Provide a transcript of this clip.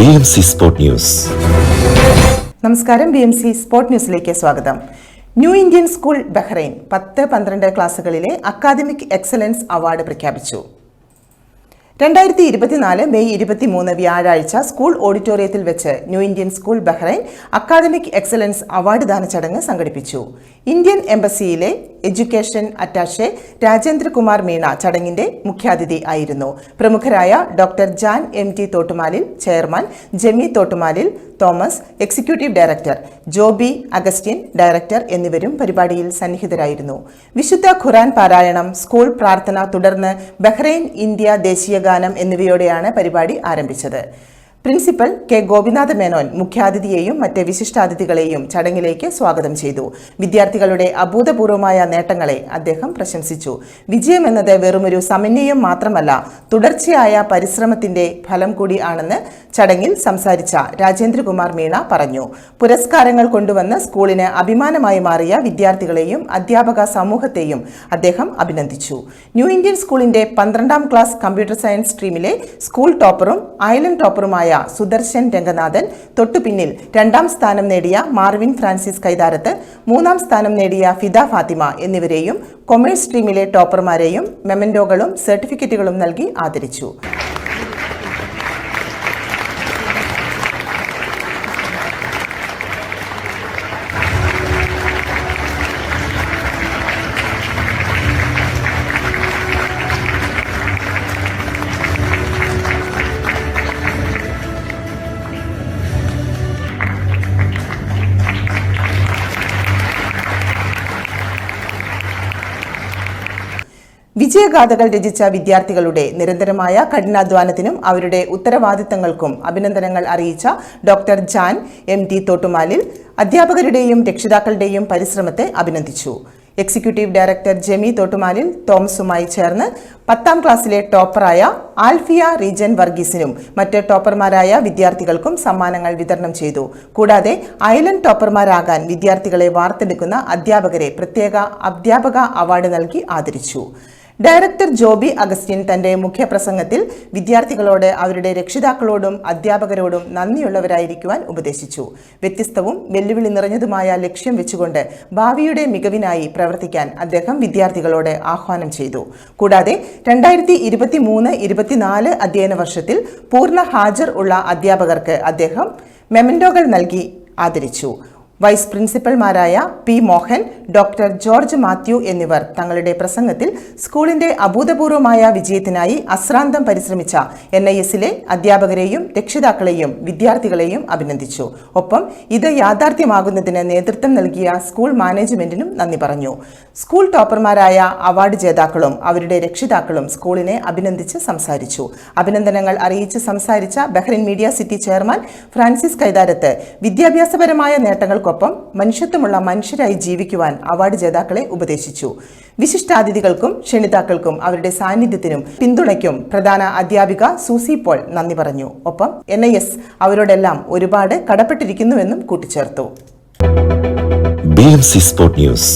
B news നമസ്കാരം B M C sport ന്യൂസിലേക്ക് സ്വാഗതം. ന്യൂ ഇന്ത്യൻ സ്കൂൾ ബഹ്റൈൻ പത്ത് പന്ത്രണ്ട് ക്ലാസുകളിലെ അക്കാദമിക് എക്സലൻസ് അവാർഡ് പ്രഖ്യാപിച്ചു. രണ്ടായിരത്തി ഇരുപത്തിനാല് മെയ് ഇരുപത്തിമൂന്ന് വ്യാഴാഴ്ച സ്കൂൾ ഓഡിറ്റോറിയത്തിൽ വെച്ച് new Indian school Bahrain academic excellence award ദാന ചടങ്ങ് സംഘടിപ്പിച്ചു. ഇന്ത്യൻ എംബസിയിലെ എഡ്യൂക്കേഷൻ അറ്റാഷെ രാജേന്ദ്രകുമാർ മീണ ചടങ്ങിന്റെ മുഖ്യാതിഥി ആയിരുന്നു. പ്രമുഖരായ doctor Jan M T Thottumalil chairman Jemi Thottumalil Thomas executive director Joby Augustine director എന്നിവരും പരിപാടിയിൽ സന്നിഹിതരായിരുന്നു. വിശുദ്ധ ഖുറാൻ പാരായണം സ്കൂൾ പ്രാർത്ഥന തുടർന്ന് ബഹ്റൈൻ ഇന്ത്യ ദേശീയ ഗാനം എന്നിവയോടെയാണ് പരിപാടി ആരംഭിച്ചത്. പ്രിൻസിപ്പൽ കെ ഗോപിനാഥ മേനോൻ മുഖ്യാതിഥിയെയും മറ്റ് വിശിഷ്ടാതിഥികളെയും ചടങ്ങിലേക്ക് സ്വാഗതം ചെയ്തു. വിദ്യാർത്ഥികളുടെ അഭൂതപൂർവമായ നേട്ടങ്ങളെ അദ്ദേഹം പ്രശംസിച്ചു. വിജയം എന്നത് വെറുമൊരു സമന്വയം മാത്രമല്ല തുടർച്ചയായ പരിശ്രമത്തിന്റെ ഫലം കൂടി ആണെന്ന് ചടങ്ങിൽ സംസാരിച്ച രാജേന്ദ്രകുമാർ മീണ പറഞ്ഞു. പുരസ്കാരങ്ങൾ കൊണ്ടുവന്ന് സ്കൂളിന് അഭിമാനമായി മാറിയ വിദ്യാർത്ഥികളെയും അധ്യാപക സമൂഹത്തെയും അദ്ദേഹം അഭിനന്ദിച്ചു. ന്യൂ ഇന്ത്യൻ സ്കൂളിന്റെ പന്ത്രണ്ടാം ക്ലാസ് കമ്പ്യൂട്ടർ സയൻസ് സ്ട്രീമിലെ സ്കൂൾ ടോപ്പറും ഐലൻഡ് ടോപ്പറുമായ സുദർശൻ രംഗനാഥൻ തൊട്ടുപിന്നിൽ രണ്ടാം സ്ഥാനം നേടിയ മാർവിൻ ഫ്രാൻസിസ് കൈതാരത്ത് മൂന്നാം സ്ഥാനം നേടിയ ഫിദ ഫാത്തിമ എന്നിവരെയും കൊമേഴ്സ് സ്ട്രീമിലെ ടോപ്പർമാരെയും മെമൻഡോകളും സർട്ടിഫിക്കറ്റുകളും നൽകി ആദരിച്ചു. വിജയഗാഥകൾ രചിച്ച വിദ്യാർത്ഥികളുടെ നിരന്തരമായ കഠിനാധ്വാനത്തിനും അവരുടെ ഉത്തരവാദിത്തങ്ങൾക്കും അഭിനന്ദനങ്ങൾ അറിയിച്ച doctor Jan M T Thottumalil അധ്യാപകരുടെയും രക്ഷിതാക്കളുടെയും പരിശ്രമത്തെ അഭിനന്ദിച്ചു. എക്സിക്യൂട്ടീവ് ഡയറക്ടർ ജെമി തോട്ടുമാലിൽ തോമസുമായി ചേർന്ന് പത്താം ക്ലാസ്സിലെ ടോപ്പറായ ആൽഫിയ റീജൻ വർഗീസിനും മറ്റ് ടോപ്പർമാരായ വിദ്യാർത്ഥികൾക്കും സമ്മാനങ്ങൾ വിതരണം ചെയ്തു. കൂടാതെ ഐലൻഡ് ടോപ്പർമാരാകാൻ വിദ്യാർത്ഥികളെ വാർത്തെടുക്കുന്ന അധ്യാപകരെ പ്രത്യേക അധ്യാപക അവാർഡ് നൽകി ആദരിച്ചു. ഡയറക്ടർ ജോബി അഗസ്റ്റിൻ തന്റെ മുഖ്യപ്രസംഗത്തിൽ വിദ്യാർത്ഥികളോട് അവരുടെ രക്ഷിതാക്കളോടും അധ്യാപകരോടും നന്ദിയുള്ളവരായിരിക്കുവാൻ ഉപദേശിച്ചു. വ്യത്യസ്തവും വെല്ലുവിളി നിറഞ്ഞതുമായ ലക്ഷ്യം വെച്ചുകൊണ്ട് ഭാവിയുടെ മികവിനായി പ്രവർത്തിക്കാൻ അദ്ദേഹം വിദ്യാർത്ഥികളോട് ആഹ്വാനം ചെയ്തു. കൂടാതെ രണ്ടായിരത്തി ഇരുപത്തി മൂന്ന് ഇരുപത്തിനാല് അധ്യയന വർഷത്തിൽ പൂർണ ഹാജർ ഉള്ള അധ്യാപകർക്ക് അദ്ദേഹം മെമന്റോകൾ നൽകി ആദരിച്ചു. Vice പ്രിൻസിപ്പൽമാരായ P Mohan doctor George Mathew എന്നിവർ തങ്ങളുടെ പ്രസംഗത്തിൽ സ്കൂളിന്റെ അഭൂതപൂർവമായ വിജയത്തിനായി അശ്രാന്തം പരിശ്രമിച്ച എൻ ഐ എസിലെ അധ്യാപകരെയും രക്ഷിതാക്കളെയും വിദ്യാർത്ഥികളെയും അഭിനന്ദിച്ചു. ഒപ്പം ഇത് യാഥാർത്ഥ്യമാകുന്നതിന് നേതൃത്വം നൽകിയ സ്കൂൾ മാനേജ്മെന്റിനും നന്ദി പറഞ്ഞു. സ്കൂൾ ടോപ്പർമാരായ അവാർഡ് ജേതാക്കളും അവരുടെ രക്ഷിതാക്കളും സ്കൂളിനെ അഭിനന്ദിച്ച് സംസാരിച്ചു. അഭിനന്ദനങ്ങൾ അറിയിച്ച് സംസാരിച്ച Bahrain media city chairman Francis Kaitharath വിദ്യാഭ്യാസപരമായ നേട്ടങ്ങൾക്കൊപ്പം മനുഷ്യത്വമുള്ള മനുഷ്യരായി ജീവിക്കുവാൻ അവാർഡ് ജേതാക്കളെ ഉപദേശിച്ചു. വിശിഷ്ടാതിഥികൾക്കും ക്ഷണിതാക്കൾക്കും അവരുടെ സാന്നിധ്യത്തിനും പിന്തുണയ്ക്കും പ്രധാന അധ്യാപിക സൂസി പോൾ നന്ദി പറഞ്ഞു. ഒപ്പം എൻ ഐ എസ് അവരോടെല്ലാം ഒരുപാട് കടപ്പെട്ടിരിക്കുന്നുവെന്നും കൂട്ടിച്ചേർത്തു. B news.